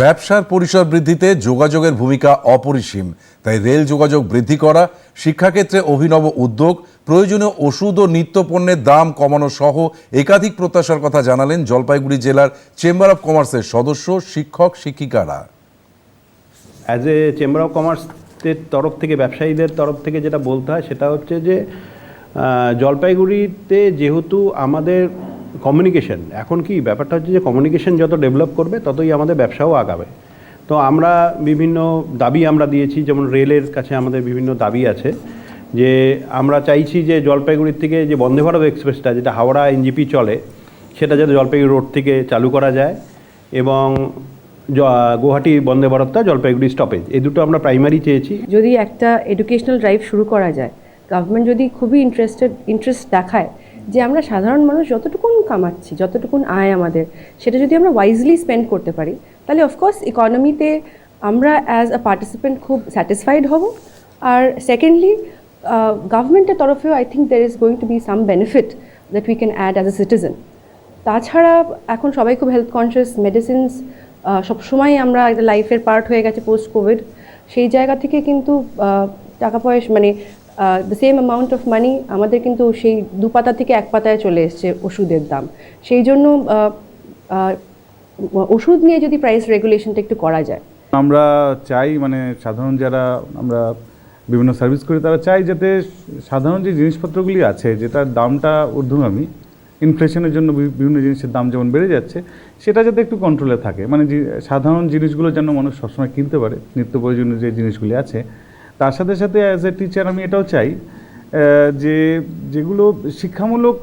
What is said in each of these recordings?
ব্যবসার পরিসর বৃদ্ধিতে যোগাযোগের ভূমিকা অপরিসীম। তাই রেল যোগাযোগ বৃদ্ধি করা, শিক্ষাক্ষেত্রে অভিনব উদ্যোগ, প্রয়োজনীয় ওষুধ ও নিত্যপণ্যের দাম কমানো সহ একাধিক প্রত্যাশার কথা জানালেন জলপাইগুড়ি জেলার চেম্বার অব কমার্সের সদস্য, শিক্ষক, শিক্ষিকারা। অ্যাজ এ চেম্বার অফ কমার্সের তরফ থেকে, ব্যবসায়ীদের তরফ থেকে যেটা বলতে হয়, সেটা হচ্ছে যে জলপাইগুড়িতে যেহেতু আমাদের কমিউনিকেশন এখন কি ব্যাপারটা হচ্ছে যে কমিউনিকেশন যত ডেভেলপ করবে, ততই আমাদের ব্যবসাও আগাবে। তো আমরা বিভিন্ন দাবি আমরা দিয়েছি, যেমন রেলের কাছে আমাদের বিভিন্ন দাবি আছে, যে আমরা চাইছি যে জলপাইগুড়ির থেকে যে বন্দে ভারত এক্সপ্রেসটা, যেটা হাওড়া এনজিপি চলে, সেটা যাতে জলপাইগুড়ি রোড থেকে চালু করা যায় এবং গুয়াহাটি বন্দে ভারতটা জলপাইগুড়ি স্টপেজ এই দুটো আমরা প্রাইমারি চেয়েছি। যদি একটা এডুকেশনাল ড্রাইভ শুরু করা যায় গভর্নমেন্ট যদি খুবই ইন্টারেস্টেড ইন্টারেস্ট দেখায় যে আমরা সাধারণ মানুষ যতটুকুন কামাচ্ছি, যতটুকুন আয় আমাদের, সেটা যদি আমরা ওয়াইজলি স্পেন্ড করতে পারি, তাহলে অফকোর্স ইকোনমিতে আমরা অ্যাজ আ পার্টিসিপেন্ট খুব স্যাটিসফাইড হব। আর সেকেন্ডলি গভর্নমেন্টের তরফেও I think there is going to be some benefit that we can add as a citizen তাছাড়া এখন সবাই খুব হেলথ কনসিয়াস মেডিসিনস সবসময় আমরা লাইফের পার্ট হয়ে গেছে পোস্ট কোভিড সেই জায়গা থেকে কিন্তু টাকা পয়সা মানে the same amount of money আমাদের কিন্তু সেই দু পাতা থেকে এক পাতায় চলে এসছে ওষুধের দাম। সেই জন্য ওষুধ নিয়ে যদি প্রাইস রেগুলেশনটা একটু করা যায়। আমরা চাই মানে সাধারণ যারা আমরা বিভিন্ন সার্ভিস করি, তারা চাই যাতে সাধারণ যে জিনিসপত্রগুলি আছে, যেটার দামটা ঊর্ধ্বগামী ইনফ্লেশনের জন্য বিভিন্ন জিনিসের দাম যেমন বেড়ে যাচ্ছে, সেটা যাতে একটু কন্ট্রোলে থাকে। মানে সাধারণ জিনিসগুলো যেন মানুষ সবসময় কিনতে পারে, নিত্য প্রয়োজনীয় যে জিনিসগুলি আছে তার সাথে সাথে অ্যাজ এ টিচার আমি এটাও চাই যে যেগুলো শিক্ষামূলক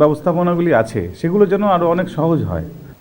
ব্যবস্থাপনাগুলি আছে, সেগুলো যেন আরও অনেক সহজ হয়।